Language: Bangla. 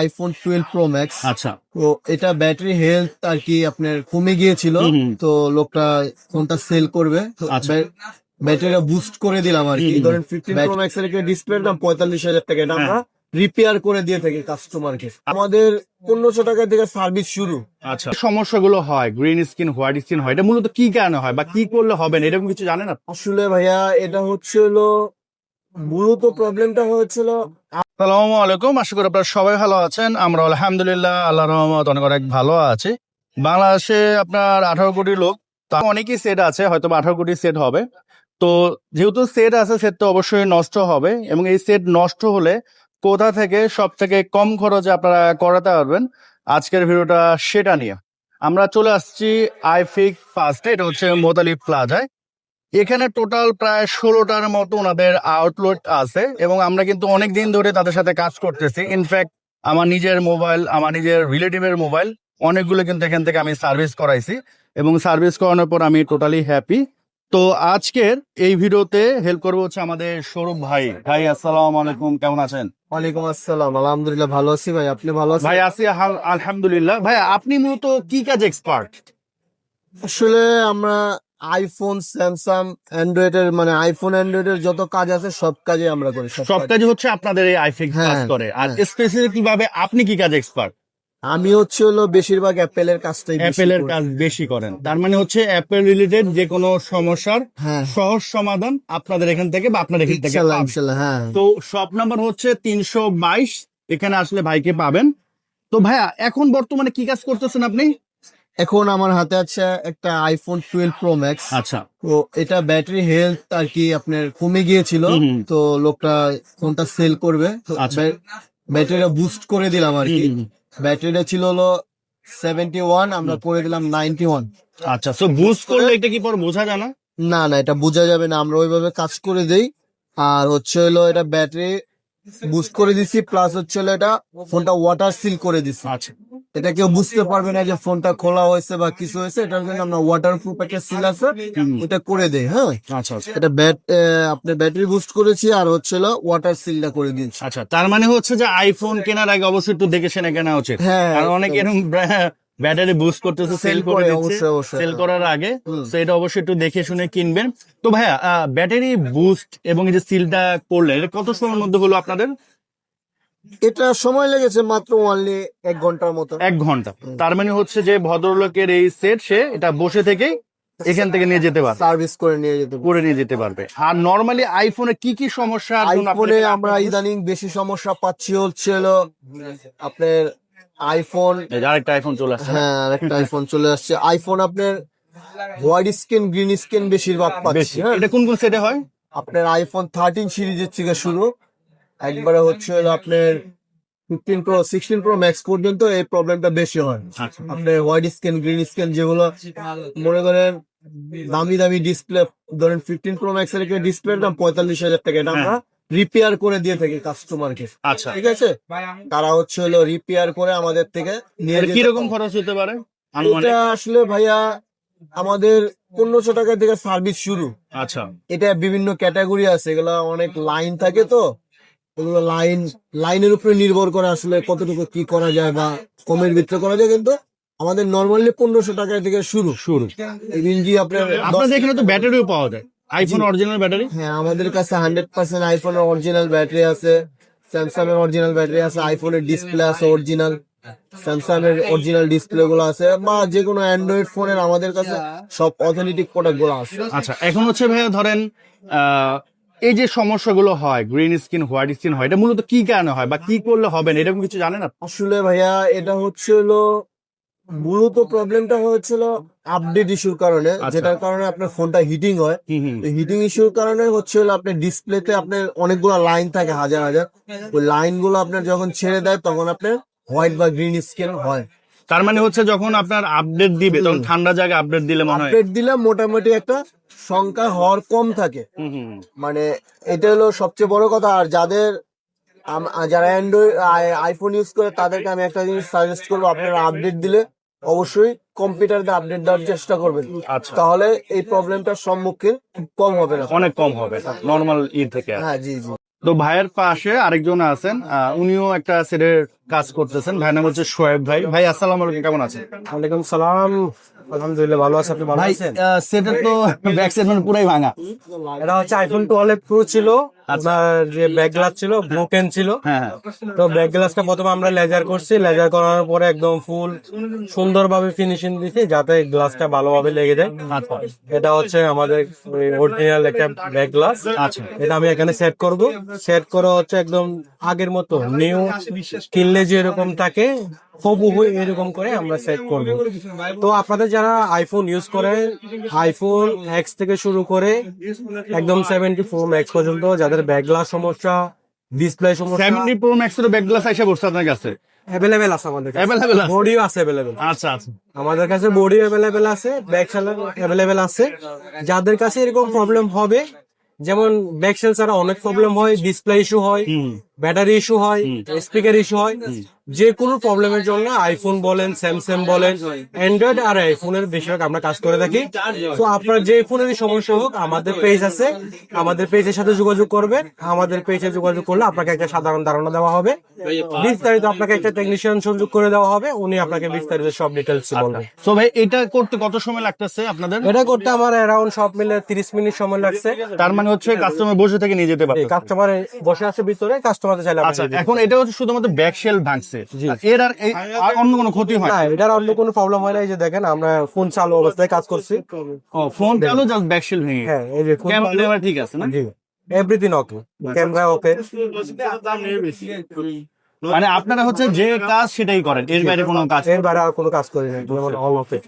আইফোন টুয়েলভ প্রো ম্যাক্স আচ্ছা। তো এটা ব্যাটারি হেলথ আর কি আপনার কমে গিয়েছিল। তো লোকটা ফোনটা সেল করবে। তো আচ্ছা। ব্যাটারিটা বুস্ট করে দিলাম আর কি। ধরেন ফিফটিন প্রো ম্যাক্স এর ডিসপ্লের দাম পঁয়তাল্লিশ হাজার টাকা। এটা আমরা রিপেয়ার করে দিয়ে থাকি কাস্টমারকে আমাদের পনেরোশো টাকা থেকে সার্ভিস শুরু। আচ্ছা। সমস্যাগুলো হয়? গ্রিন স্কিন হোয়াইট স্কিন হয়? এটা মূলত কি কারণে হয় বা কি করলে হবে না? এরকম কিছু জানেন আসলে ভাইয়া এটা হচ্ছে হলো মূলত প্রবলেমটা হয়েছিল আসসালামু আলাইকুম। আশা করি আপনারা সবাই ভালো আছেন। আমরা আলহামদুলিল্লাহ আল্লাহ রহমত অনেক অনেক ভালো আছি। বাংলাদেশে আপনার আঠারো কোটি লোক, তো অনেকই সেট আছে হয়তো আঠারো কোটি সেট হবে। তো যেহেতু সেট আছে সেট তো অবশ্যই নষ্ট হবে এবং এই সেট নষ্ট হলে কোথা থেকে সব থেকে কম খরচে আপনারা করাতে পারবেন? আজকের ভিডিওটা সেটা নিয়ে। আমরা চলে আসছি আইফিক ফার্স্টে, এটা হচ্ছে মোতালি প্লাজায়। এখানে টোটাল প্রায় ষোলোটার মতো ওনাদের আউটলেট আছে এবং আমরা কিন্তু অনেক দিন ধরে তাদের সাথে কাজ করতেছি। ইনফ্যাক্ট আমার নিজের মোবাইল আমার নিজের রিলেটিভের মোবাইল অনেকগুলো কিন্তু এখান থেকে আমি সার্ভিস করাইছি এবং সার্ভিস করানোর পর আমি টোটালি হ্যাপি তো আজকের এই ভিডিওতে হেল্প করব হচ্ছে আমাদের সৌরভ ভাই। ভাই আসসালামু আলাইকুম কেমন আছেন? ওয়ালাইকুম আসসালাম। আলহামদুলিল্লাহ ভালো আছি ভাই আপনি ভালো আছেন? ভাই আছি আলহামদুলিল্লাহ। ভাই আপনি মূলত কি কাজ এক্সপার্ট আসলে আমরা আইফোন স্যামসাং অ্যান্ড্রয়েড এর মানে আইফোন অ্যান্ড্রয়েড এর যত কাজ আছে সব কাজে আমরা করি সব সব কাজ। হচ্ছে আপনাদের এই আইফিক হ্যাঁ, কাজ করে। আর হ্যাঁ। স্পেসিফিক ভাবে আপনি কি কাজ এক্সপার্ট আমি হচ্ছে হলো বেশিরভাগ অ্যাপেলের কাজটাই অ্যাপেলের কাজ বেশি করেন। তার মানে হচ্ছে অ্যাপেল রিলেটেড যে কোনো সমস্যার হ্যাঁ। সহজ সমাধান আপনাদের এখান থেকে বা আপনার এখান থেকে হ্যাঁ। তো শপ নাম্বার হচ্ছে তিনশো বাইশ। এখানে আসলে ভাইকে পাবেন। তো ভাইয়া এখন বর্তমানে কি কাজ করতেছেন আপনি? এখন আমার হাতে আছে একটা আইফোন টুয়েলভ প্রো ম্যাক্স আচ্ছা। তো এটা ব্যাটারি হেলথ আর কি আপনার কমে গিয়েছিল। তো লোকটা ফোনটা সেল করবে। আচ্ছা। ব্যাট- ব্যাটারিটা বুস্ট করে দিলাম আর কি। ব্যাটারিটা ছিল হলো সেভেন্টি ওয়ান আমরা করে দিলাম নাইনটি ওয়ান আচ্ছা তো বুস্ট করলে এটা কি পর বোঝা যায় না? না না এটা বোঝা যাবে না। আমরা ওইভাবে কাজ করে দেই। আর হচ্ছে হলো এটা ব্যাটারি বুস্ট করে দিছি প্লাস হচ্ছে হলো এটা ফোনটা ওয়াটার সিল করে দিছি। আচ্ছা। এটা কেউ বুঝতে পারবে না যে ফোনটা খোলা হয়েছে বা কিছু হয়েছে এটার জন্য আমরা ওয়াটার প্রুফ একটা সিল আছে। ওটা করে দেই হ্যাঁ? আচ্ছা আচ্ছা। এটা ব্যাট আপনার ব্যাটারি বুস্ট করেছি আর হচ্ছে ওয়াটার সিলটা করে দিয়েছি। আচ্ছা তার মানে হচ্ছে যে আইফোন কেনার আগে অবশ্যই একটু দেখে শুনে কেনা উচিত। হ্যাঁ কারণ অনেক এরকম ব্যাটারি বুস্ট করতেছে সেল করে দিচ্ছে। সেল করার আগে তো এটা অবশ্যই একটু দেখে শুনে কিনবেন। তো ভাইয়া ব্যাটারি বুস্ট এবং এই যে সিলটা করলে এটা কত সময়ের মধ্যে হলো আপনাদের? এটা সময় লেগেছে মাত্র অনলি এক ঘণ্টার মতো এক ঘণ্টা। তার মানে হচ্ছে যে ভদ্রলোকের এই সেট সে এটা বসে থেকেই এখান থেকে নিয়ে যেতে পারবে। সার্ভিস করে নিয়ে যেতে করে নিয়ে যেতে পারবে। আর নর্মালি আইফোনে কি কি সমস্যা আইফোনে আমরা ইদানিং বেশি সমস্যা পাচ্ছি হচ্ছে হলো আপনার আইফোন আরেকটা আইফোন চলে আসছে। হ্যাঁ আরেকটা আইফোন চলে আসছে। আইফোন আপনার হোয়াইট স্ক্রিন গ্রিন স্ক্রিন বেশিরভাগ বেশি। পাচ্ছি হ্যাঁ। এটা কোন কোন সেটে হয়? আপনার আইফোন থার্টিন সিরিজের থেকে শুরু। একবারে হচ্ছে আপনার fifteen pro sixteen pro max পর্যন্ত এই প্রবলেমটা বেশি হয়। আপনার হোয়াইট স্ক্রিন গ্রিন স্ক্রিন যেগুলো মনে করেন দামি দামি ডিসপ্লে ধরেন ফিফটিন প্রো ম্যাক্স এর ডিসপ্লের দাম পঁয়তাল্লিশ হাজার টাকা। এটা আমরা রিপেয়ার করে দিয়ে থাকি কাস্টমারকে আচ্ছা। ঠিক আছে? তারা হচ্ছে হলো রিপেয়ার করে আমাদের থেকে নিয়ে কীরকম খরচ হতে পারে? এটা আসলে ভাইয়া আমাদের পনেরোশো টাকা থেকে সার্ভিস শুরু। আচ্ছা। এটা বিভিন্ন ক্যাটাগরি আছে এগুলো অনেক লাইন থাকে তো। এগুলো লাইন লাইনের উপরে নির্ভর করে আসলে কতটুকু কি করা যায় বা কমের ভিতরে করা যায় কিন্তু আমাদের নর্মালি পনেরোশো টাকা থেকে শুরু। শুরু। ইভিন আপনার আপনাদের এখানে তো ব্যাটারিও পাওয়া যায়। আইফোন অরিজিনাল ব্যাটারি হ্যাঁ আমাদের কাছে হান্ড্রেড পার্সেন্ট আইফোনের অরিজিনাল ব্যাটারি আছে। স্যামসাং এর অরিজিনাল ব্যাটারি আছে আইফোনের ডিসপ্লে আছে অরিজিনাল স্যামসাং এর অরিজিনাল ডিসপ্লে গুলো আছে বা যে কোনো অ্যান্ড্রয়েড ফোনের আমাদের কাছে সব অথেন্টিক প্রোডাক্টগুলো আছে। আচ্ছা এখন হচ্ছে ভাইয়া ধরেন আহ, এই যে সমস্যাগুলো হয় গ্রিন স্কিন হোয়াইট স্কিন হয় এটা মূলত কি কারণে হয় বা কি করলে হবে না এরকম কিছু জানেন আপনি? আসলে ভাইয়া এটা হচ্ছে হলো মূলত প্রবলেমটা হয়েছিল আপডেট ইস্যুর কারণে আচ্ছা। যেটার কারণে আপনার ফোনটা হিটিং হয়। হিটিং ইস্যুর কারণে হচ্ছে হলো আপনার ডিসপ্লেতে আপনার অনেকগুলো লাইন থাকে হাজার হাজার। ওই লাইনগুলো আপনার যখন ছেড়ে দেয় তখন আপনার হোয়াইট বা গ্রিন স্ক্রিন হয়। তার মানে হচ্ছে যখন আপনার আপডেট দিবে তখন ঠান্ডা জায়গায় আপডেট দিলে মনে হয় আপডেট দিলে মোটামুটি একটা সংখ্যা হওয়ার কম থাকে। মানে এটা হলো সবচেয়ে বড় কথা। আর যাদের যারা অ্যান্ড্রয়েড আইফোন ইউজ করে তাদেরকে আমি একটা জিনিস সাজেস্ট করব। আপনারা আপডেট দিলে অবশ্যই কম্পিউটারতে আপডেট দেওয়ার চেষ্টা করবেন। আচ্ছা। তাহলে এই প্রবলেমটার সম্মুখীন কম হবে না। অনেক কম হবে। নর্মাল ই থেকে হ্যাঁ জি জি। তো ভাইয়ের পাশে আরেকজন আছেন। উনিও একটা সেটের কাজ করতেছেন। ভাই নাম হচ্ছে শোয়েব ভাই। ভাই আসসালামু আলাইকুম কেমন আছেন? ওয়ালাইকুম সালাম। আলহামদুলিল্লাহ ভালো আছে। আপনি ভালো আছেন? সেটা তো ব্যাক সাইড মানে পুরাই ভাঙা। এটা হচ্ছে আইফোন টুয়েলভ প্রো ছিল। আপনার যে ব্যাক গ্লাস ছিল ব্রোকেন ছিল। হ্যাঁ হ্যাঁ। তো ব্যাক গ্লাসটা প্রথমে আমরা লেজার করছি। লেজার করানোর পরে একদম ফুল সুন্দরভাবে ফিনিশিং দিছি যাতে গ্লাসটা ভালোভাবে লেগে যায়। আচ্ছা। এটা হচ্ছে আমাদের অরিজিনাল একটা ব্যাক গ্লাস আচ্ছা। এটা আমি এখানে সেট করব। সেট করা হচ্ছে একদম আগের মতো নিউ কিনলে যেরকম থাকে হুবহু এরকম করে আমরা সেট করব। তো আপনাদের যারা আইফোন ইউজ করে আইফোন এক্স থেকে শুরু করে একদম সেভেন্টি ফোর ম্যাক্স পর্যন্ত যাদের ব্যাক গ্লাস সমস্যা ডিসপ্লে সমস্যা সেভেন্টি প্রো ম্যাক্স এর ব্যাক গ্লাস এসে বসছে আপনার কাছে? অ্যাভেলেবেল আছে আমাদের কাছে। অ্যাভেলেবেল আছে? বডিও আছে অ্যাভেলেবেল আচ্ছা আচ্ছা। আমাদের কাছে বডি অ্যাভেলেবেল আছে ব্যাক সেল অ্যাভেলেবেল আছে। যাদের কাছে এরকম প্রবলেম হবে যেমন ব্যাক সেল ছাড়া অনেক প্রবলেম হয় ডিসপ্লে ইস্যু হয়। ব্যাটারি ইস্যু হয় স্পিকার ইস্যু হয় যে কোনো প্রবলেমের জন্য আইফোন বলেন স্যামসাং বলেন অ্যান্ড্রয়েড আর আইফোনের বেশিরভাগ আমরা কাজ করে থাকি। তো আপনার যে ফোনেরই সমস্যা হোক আমাদের পেজ আছে। আমাদের পেজের সাথে যোগাযোগ করবেন আমাদের পেজে যোগাযোগ করলে আপনাকে একটা সাধারণ ধারণা দেওয়া হবে। বিস্তারিত আপনাকে একটা টেকনিশিয়ান সংযোগ করে দেওয়া হবে। উনি আপনাকে বিস্তারিত সব ডিটেলস বলবেন তো ভাই এটা করতে কত সময় লাগতেছে আপনাদের? এটা করতে আমার অ্যারাউন্ড সব মিলে তিরিশ মিনিট সময় লাগছে। তার মানে হচ্ছে কাস্টমার বসে থেকে নিয়ে যেতে পারবে কাস্টমার বসে আছে ভিতরে কাস্টমার চাইলে আচ্ছা এখন এটা হচ্ছে শুধুমাত্র ব্যাক শেল ভাঙছে। এর আর আর অন্য কোনো ক্ষতি হয়? না এটার অন্য কোনো প্রবলেম হয় না এই যে দেখেন আমরা ফোন চালু অবস্থায় কাজ করছি। ও ফোন চালু জাস্ট ব্যাক শেল ভেঙে হ্যাঁ এই যে ক্যামেরা ঠিক আছে না? জি এভরিথিং ওকে ক্যামেরা ওকে মানে আপনারা হচ্ছে যে কাজ সেটাই করেন এর বাইরে কোনো কাজ এর বাইরে আর কোনো কাজ করি না অল ওকে